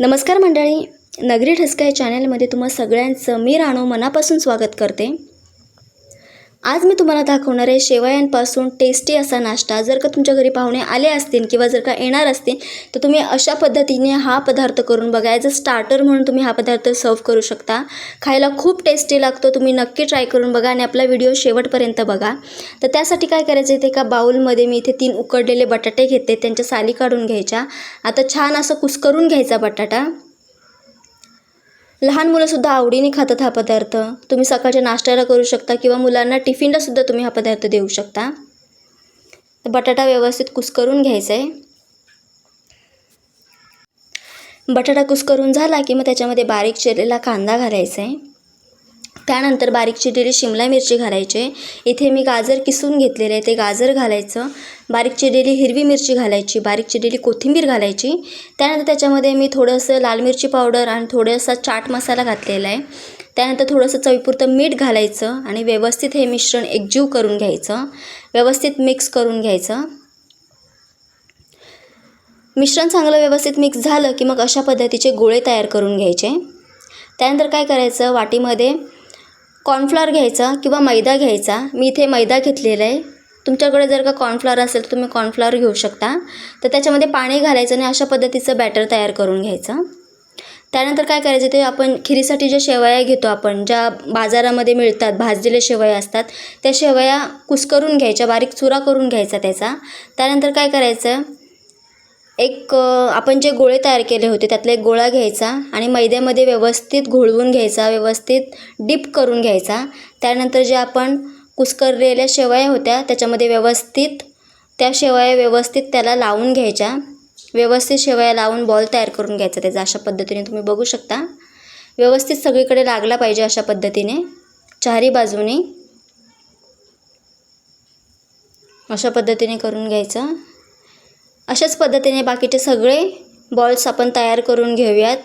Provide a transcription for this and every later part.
नमस्कार मंडळी नगरी ठसका या चॅनलमध्ये तुम्हा सगळ्यांचं मी राणू मनापासून स्वागत करते. आज मी तुम्हाला दाखवणार आहे शेवयांपासून टेस्टी असा नाश्ता. जर का तुमच्या घरी पाहुणे आले असतील किंवा जर का येणार असतील तर तुम्ही अशा पद्धतीने हा पदार्थ करून बघा. ॲज अ स्टार्टर म्हणून तुम्ही हा पदार्थ सर्व करू शकता. खायला खूप टेस्टी लागतो. तुम्ही नक्की ट्राय करून बघा आणि आपला व्हिडिओ शेवटपर्यंत बघा. तर त्यासाठी काय करायचं आहे ते एका बाऊलमध्ये मी इथे तीन उकडलेले बटाटे घेते. त्यांच्या साली काढून घ्यायच्या. आता छान असं कुस्करून घ्यायचा बटाटा. लहान मुलंसुद्धा आवडीने खातात हा पदार्थ. तुम्ही सकाळच्या नाश्त्याला करू शकता किंवा मुलांना टिफिनलासुद्धा तुम्ही हा पदार्थ देऊ शकता. तर बटाटा व्यवस्थित कुस्करून घ्यायचा आहे बटाटा कुस्करून झाला की मग त्याच्यामध्ये बारीक चिरलेला कांदा घालायचा आहे त्यानंतर बारीक चिरलेली शिमला मिरची घालायची. इथे मी गाजर किसून घेतलेले आहे ते गाजर घालायचं. बारीक चिरलेली हिरवी मिरची घालायची बारीक चिरलेली कोथिंबीर घालायची. त्यानंतर त्याच्यामध्ये मी थोडंसं लाल मिरची पावडर आणि थोडंसं चाट मसाला घातलेला आहे. त्यानंतर थोडंसं चवीपुरतं मीठ घालायचं आणि व्यवस्थित हे मिश्रण एकजीव करून घ्यायचं. व्यवस्थित मिक्स करून घ्यायचं. मिश्रण चांगलं व्यवस्थित मिक्स झालं की मग अशा पद्धतीचे गोळे तयार करून घ्यायचे. त्यानंतर काय करायचं? वाटीमध्ये कॉर्नफ्लॉर घ्यायचा किंवा मैदा घ्यायचा? मी इथे मैदा घेतलेला आहे. तुमच्याकडे जर का कॉर्नफ्लॉर असेल तर तुम्ही कॉर्नफ्लॉर घेऊ शकता. तर त्याच्यामध्ये पाणी घालायचं आणि अशा पद्धतीचं बॅटर तयार करून घ्यायचं. त्यानंतर काय करायचं ते आपण खिरीसाठी ज्या शेवया घेतो आपण ज्या बाजारामध्ये मिळतात भाजलेल्या शेवया असतात त्या शेवया कुस्करून घ्यायच्या बारीक चुरा करून घ्यायचा त्याचा. त्यानंतर काय करायचं एक आपण जे गोळे तयार केले होते त्यातला एक गोळा घ्यायचा आणि मैद्यामध्ये व्यवस्थित घोळवून घ्यायचा व्यवस्थित डिप करून घ्यायचा. त्यानंतर जे आपण कुस्करलेल्या शेवया होत्या त्याच्यामध्ये व्यवस्थित त्या शेवया व्यवस्थित त्याला लावून घ्यायच्या. व्यवस्थित शेवया लावून बॉल तयार करून घ्यायचा त्याचा अशा पद्धतीने तुम्ही बघू शकता. व्यवस्थित सगळीकडे लागला पाहिजे अशा पद्धतीने चारी बाजूने. अशा पद्धतीने करून घ्यायचं. अशाच पद्धतीने बाकीचे सगळे बॉल्स आपण तयार करून घेऊयात.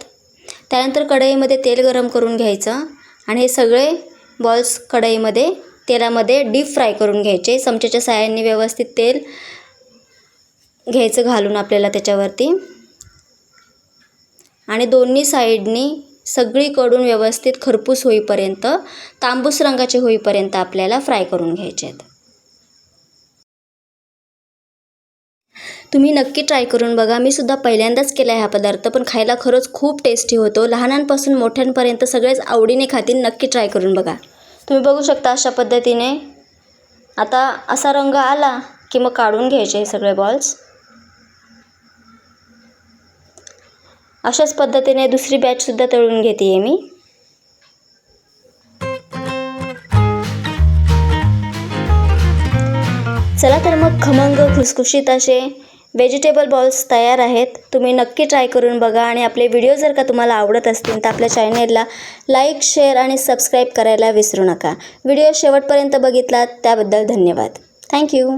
त्यानंतर कढईमध्ये तेल गरम करून घ्यायचं आणि हे सगळे बॉल्स कढईमध्ये तेलामध्ये डीप फ्राय करून घ्यायचे. चमच्याच्या साह्याने व्यवस्थित तेल घ्यायचं घालून आपल्याला त्याच्यावरती. आणि दोन्ही साईडनी सगळीकडून व्यवस्थित खरपूस होईपर्यंत तांबूस रंगाचे होईपर्यंत आपल्याला फ्राय करून घ्यायचे आहेत. तुम्ही नक्की ट्राय करून बघा. मी सुद्धा पहिल्यांदाच केला हा पदार्थ पण खायला खरंच खूप टेस्टी होतो. लहानांपासून मोठ्यांपर्यंत सगळेच आवडीने खातील नक्की ट्राय करून बघा. तुम्ही बघू शकता अशा पद्धतीने. आता असा रंग आला की मग काढून घ्यायचे हे सगळे बॉल्स अशाच पद्धतीने दुसरी बॅचसुद्धा तळून घेते आहे मी. चला तर मग खमंग खुसखुशीत असे व्हेजिटेबल बॉल्स तयार आहेत. तुम्ही नक्की ट्राय करून बघा आणि आपले व्हिडिओ जर का तुम्हाला आवडत असतील तर आपल्या चॅनेलला लाईक शेअर आणि सबस्क्राईब करायला विसरू नका. व्हिडिओ शेवटपर्यंत बघितलात त्याबद्दल धन्यवाद. थँक्यू